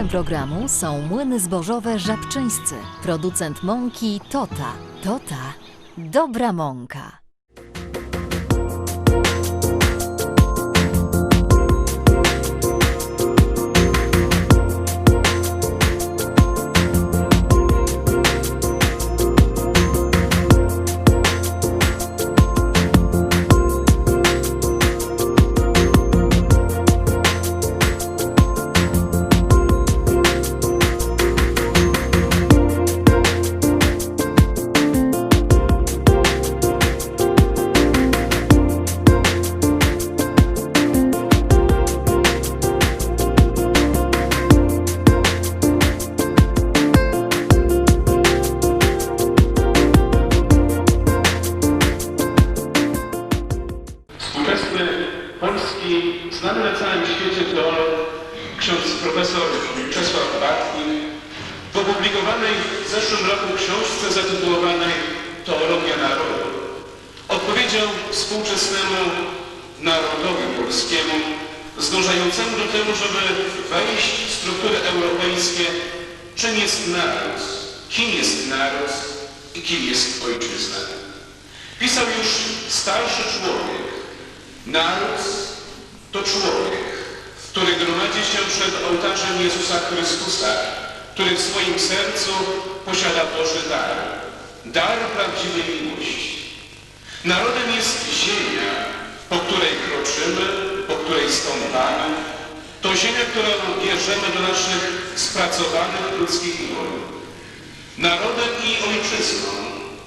Sponsorem programu są młyny zbożowe Żabczyńscy, producent mąki Tota. Tota, dobra mąka. Znany na całym świecie teolog, ksiądz profesor Czesław Bartnik w opublikowanej w zeszłym roku książce zatytułowanej Teologia Narodu odpowiedział współczesnemu narodowi polskiemu zdążającemu do tego, żeby wejść w struktury europejskie, czym jest naród, kim jest naród i kim jest ojczyzna. Pisał już starszy człowiek. Naród to człowiek, który gromadzi się przed ołtarzem Jezusa Chrystusa, który w swoim sercu posiada Boży dar. Dar prawdziwej miłości. Narodem jest ziemia, po której kroczymy, po której stąpamy. To ziemia, którą bierzemy do naszych spracowanych ludzkich dłoni. Narodem i ojczyzną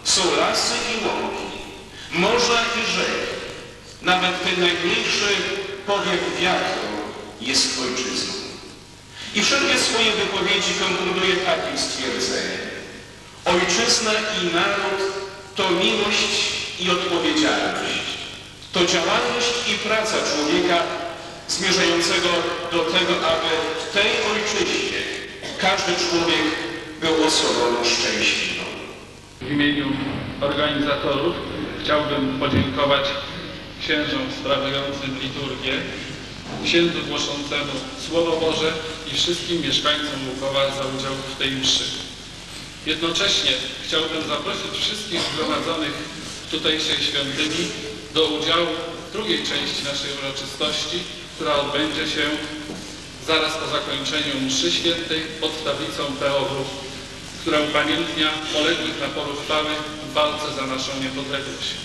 są lasy i łąki, morza i rzeki. Nawet ten najmniejszy powiew wiatru jest ojczyzną. I wszelkie swoje wypowiedzi konkluduje takim stwierdzeniem. Ojczyzna i naród to miłość i odpowiedzialność. To działalność i praca człowieka zmierzającego do tego, aby w tej ojczyźnie każdy człowiek był osobą szczęśliwą. W imieniu organizatorów chciałbym podziękować księżom sprawującym liturgię, księdzu głoszącemu Słowo Boże i wszystkim mieszkańcom Łukowa za udział w tej mszy. Jednocześnie chciałbym zaprosić wszystkich zgromadzonych w tutejszej świątyni do udziału w drugiej części naszej uroczystości, która odbędzie się zaraz po zakończeniu mszy świętej pod tablicą POW która upamiętnia poległych na polu w walce za naszą niepodległość.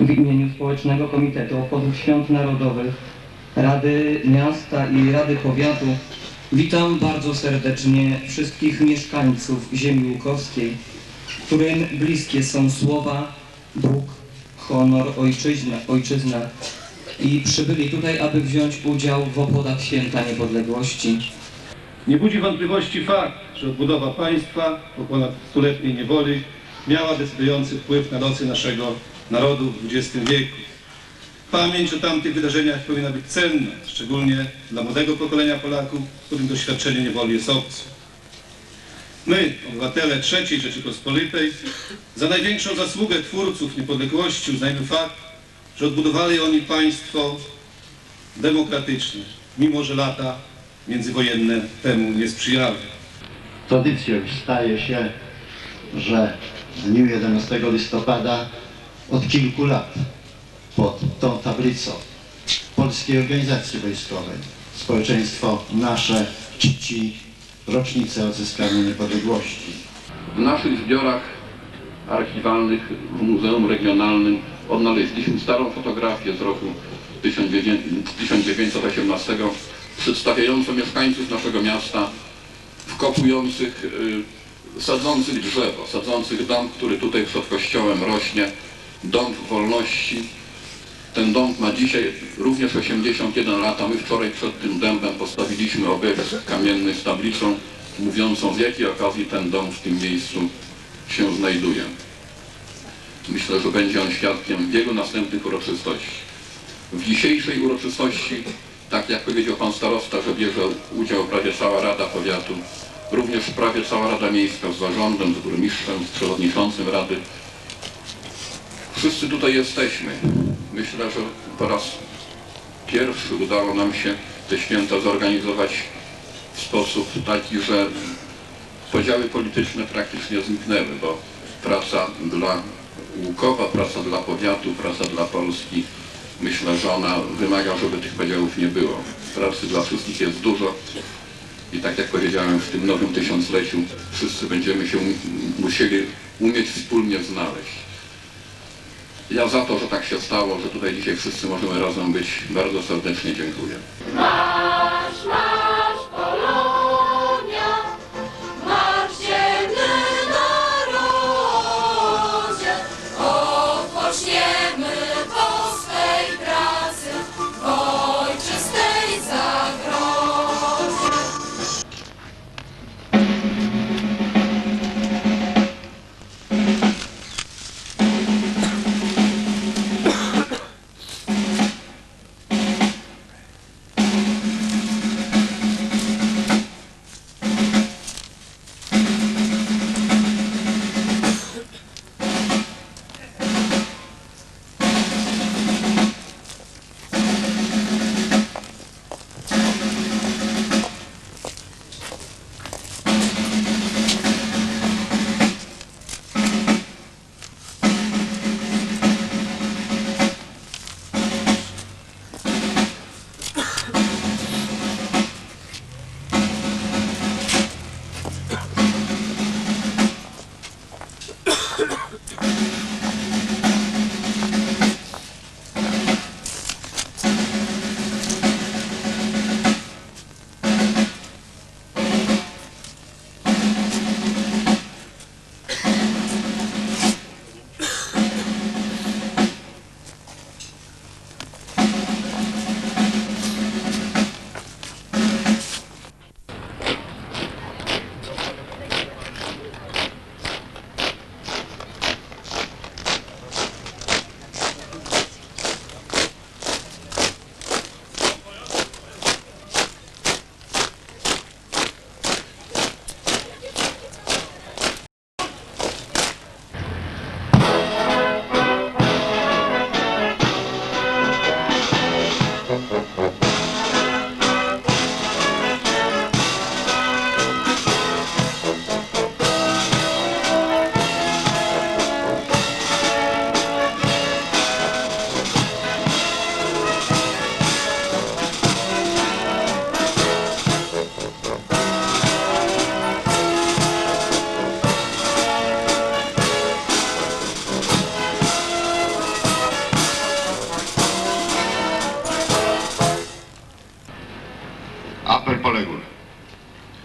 W imieniu Społecznego Komitetu Obchodów Świąt Narodowych Rady Miasta i Rady Powiatu witam bardzo serdecznie wszystkich mieszkańców ziemi łukowskiej, którym bliskie są słowa Bóg, honor, ojczyzna, ojczyzna i przybyli tutaj, aby wziąć udział w obchodach Święta Niepodległości. Nie budzi wątpliwości fakt, że odbudowa państwa po ponad stuletniej niewoli miała decydujący wpływ na losy naszego narodu w XX wieku. Pamięć o tamtych wydarzeniach powinna być cenna, szczególnie dla młodego pokolenia Polaków, którym doświadczenie niewoli jest obce. My, obywatele III Rzeczypospolitej, za największą zasługę twórców niepodległości uznajemy fakt, że odbudowali oni państwo demokratyczne, mimo że lata międzywojenne temu nie sprzyjały. Tradycją staje się, że w dniu 11 listopada od kilku lat pod tą tablicą Polskiej Organizacji Wojskowej społeczeństwo nasze czci rocznicę odzyskania niepodległości. W naszych zbiorach archiwalnych w Muzeum Regionalnym odnaleźliśmy starą fotografię z roku 1918 przedstawiającą mieszkańców naszego miasta wkopujących, y, sadzących drzewo, sadzących dom, który tutaj przed kościołem rośnie, dom wolności. Ten dom ma dzisiaj również 81 lat, a my wczoraj przed tym dębem postawiliśmy obelisk kamienny z tablicą mówiącą z jakiej okazji ten dom w tym miejscu się znajduje. Myślę, że będzie on świadkiem wielu następnych uroczystości. W dzisiejszej uroczystości, tak jak powiedział Pan Starosta, że bierze udział prawie cała Rada Powiatu, również prawie cała Rada Miejska z zarządem, z burmistrzem, z przewodniczącym Rady. Wszyscy tutaj jesteśmy. Myślę, że po raz pierwszy udało nam się te święta zorganizować w sposób taki, że podziały polityczne praktycznie zniknęły, bo praca dla Łukowa, praca dla powiatu, praca dla Polski, myślę, że ona wymaga, żeby tych podziałów nie było. Pracy dla wszystkich jest dużo i tak jak powiedziałem, w tym nowym tysiącleciu wszyscy będziemy się musieli umieć wspólnie znaleźć. Ja za to, że tak się stało, że tutaj dzisiaj wszyscy możemy razem być, bardzo serdecznie dziękuję.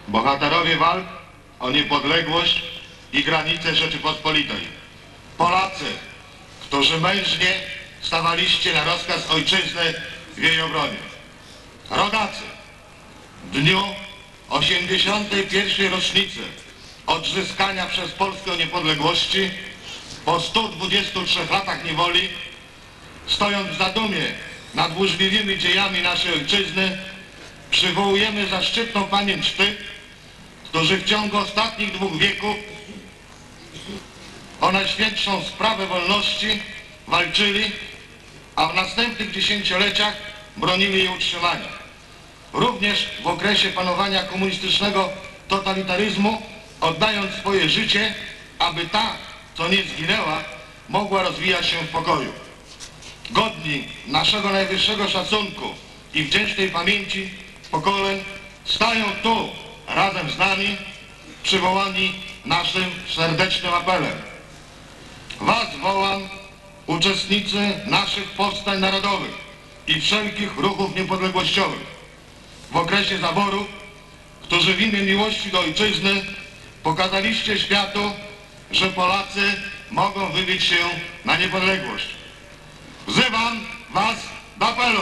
Bohaterowie walk o niepodległość i granice Rzeczypospolitej. Polacy, którzy mężnie stawaliście na rozkaz ojczyzny w jej obronie. Rodacy, w dniu 81. rocznicy odzyskania przez Polskę niepodległości po 123 latach niewoli stojąc w zadumie nad burzliwymi dziejami naszej ojczyzny, przywołujemy zaszczytną pamięć tych, którzy w ciągu ostatnich dwóch wieków o najświętszą sprawę wolności walczyli, a w następnych dziesięcioleciach bronili jej utrzymania. Również w okresie panowania komunistycznego totalitaryzmu, oddając swoje życie, aby ta, co nie zginęła, mogła rozwijać się w pokoju. Godni naszego najwyższego szacunku i wdzięcznej pamięci pokoleń stają tu razem z nami, przywołani naszym serdecznym apelem. Was wołam, uczestnicy naszych powstań narodowych i wszelkich ruchów niepodległościowych. W okresie zaboru, którzy w imię miłości do ojczyzny pokazaliście światu, że Polacy mogą wybić się na niepodległość. Wzywam Was do apelu.